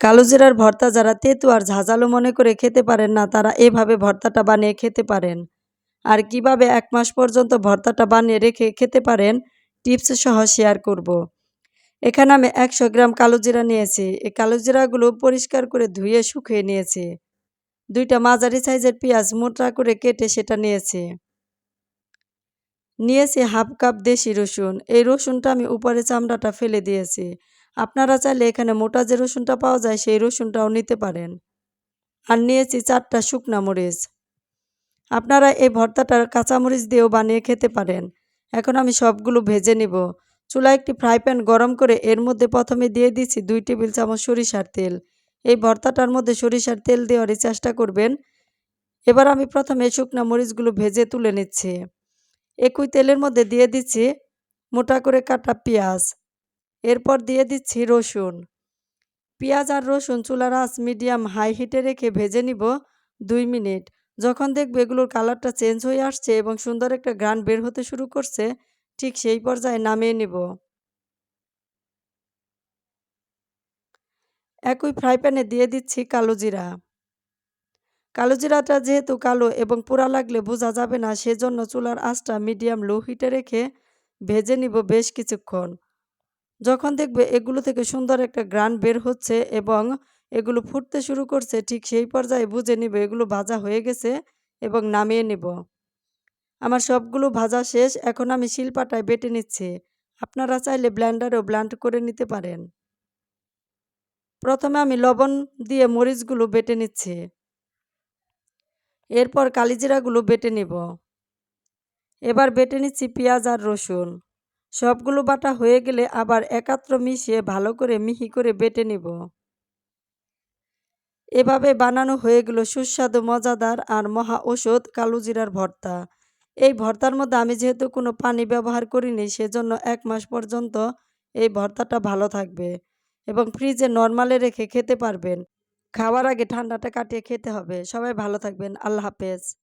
কালোজিরার ভর্তা যারা তেঁতু আর ঝাঁঝালো মনে করে খেতে পারেন না, তারা এভাবে ভর্তাটা বানিয়ে খেতে পারেন। আর কীভাবে এক মাস পর্যন্ত ভর্তাটা বানিয়ে রেখে খেতে পারেন, টিপস সহ শেয়ার করব। এখানে আমি একশো গ্রাম কালোজিরা নিয়েছি। এই কালোজিরাগুলো পরিষ্কার করে ধুয়ে শুকিয়ে নিয়েছি। দুইটা মাঝারি সাইজের পেঁয়াজ মোটা করে কেটে সেটা নিয়েছি। নিয়েছি হাফ কাপ দেশি রসুন। এই রসুনটা আমি উপরে চামড়াটা ফেলে দিয়েছি। আপনারা চাইলে এখানে মোটা যে রসুনটা পাওয়া যায়, সেই রসুনটাও নিতে পারেন। আর নিয়েছি চারটা শুকনা মরিচ। আপনারা এই ভর্তাটার কাঁচামরিচ দিয়েও বানিয়ে খেতে পারেন। এখন আমি সবগুলো ভেজে নিব। চুলা একটি ফ্রাই প্যান গরম করে এর মধ্যে প্রথমে দিয়ে দিচ্ছি দুই টেবিল চামচ সরিষার তেল। এই ভর্তাটার মধ্যে সরিষার তেল দেওয়ারই চেষ্টা করবেন। এবার আমি প্রথমে শুকনা মরিচগুলো ভেজে তুলে নিচ্ছি। একই তেলের মধ্যে দিয়ে দিচ্ছি মোটা করে কাটা পেঁয়াজ। এরপর দিয়ে দিচ্ছি রসুন। পেঁয়াজ আর রসুন চুলার আঁচ মিডিয়াম হাই হিটে রেখে ভেজে নিব দুই মিনিট। যখন দেখবে এগুলোর কালারটা চেঞ্জ হয়ে আসছে এবং সুন্দর একটা গ্রান বের হতে শুরু করছে, ঠিক সেই পর্যায়ে নামিয়ে নিব। একই ফ্রাই প্যানে দিয়ে দিচ্ছি কালো জিরা। কালো জিরাটা যেহেতু কালো এবং পোড়া লাগলে বোঝা যাবে না, সেজন্য চুলার আঁচটা মিডিয়াম লো হিটে রেখে ভেজে নিব বেশ কিছুক্ষণ। যখন দেখবে এগুলো থেকে সুন্দর একটা গ্রান বের হচ্ছে এবং এগুলো ফুটতে শুরু করছে, ঠিক সেই পর্যায়ে বুঝে নিব এগুলো ভাজা হয়ে গেছে এবং নামিয়ে নিব। আমার সবগুলো ভাজা শেষ, এখন আমি শিলপাটায় বেটে নিচ্ছি। আপনারা চাইলে ব্ল্যান্ডারেও ব্ল্যান্ড করে নিতে পারেন। প্রথমে আমি লবণ দিয়ে মরিচগুলো বেটে নিচ্ছি। এরপর কালিজিরাগুলো বেটে নিব। এবার বেটে নিচ্ছি পেঁয়াজ আর রসুন। সবগুলো বাটা হয়ে গেলে আবার একাত্র মিশিয়ে ভালো করে মিহি করে বেটে নিব। এভাবে বানানো হয়ে গেল সুস্বাদু, মজাদার আর মহা ঔষধ কালোজিরার ভর্তা। এই ভর্তার মধ্যে আমি যেহেতু কোনো পানি ব্যবহার করিনি, সেজন্য এক মাস পর্যন্ত এই ভর্তাটা ভালো থাকবে এবং ফ্রিজে নর্মালে রেখে খেতে পারবেন। খাওয়ার আগে ঠান্ডাটা কাটিয়ে খেতে হবে। সবাই ভালো থাকবেন। আল্লাহ হাফেজ।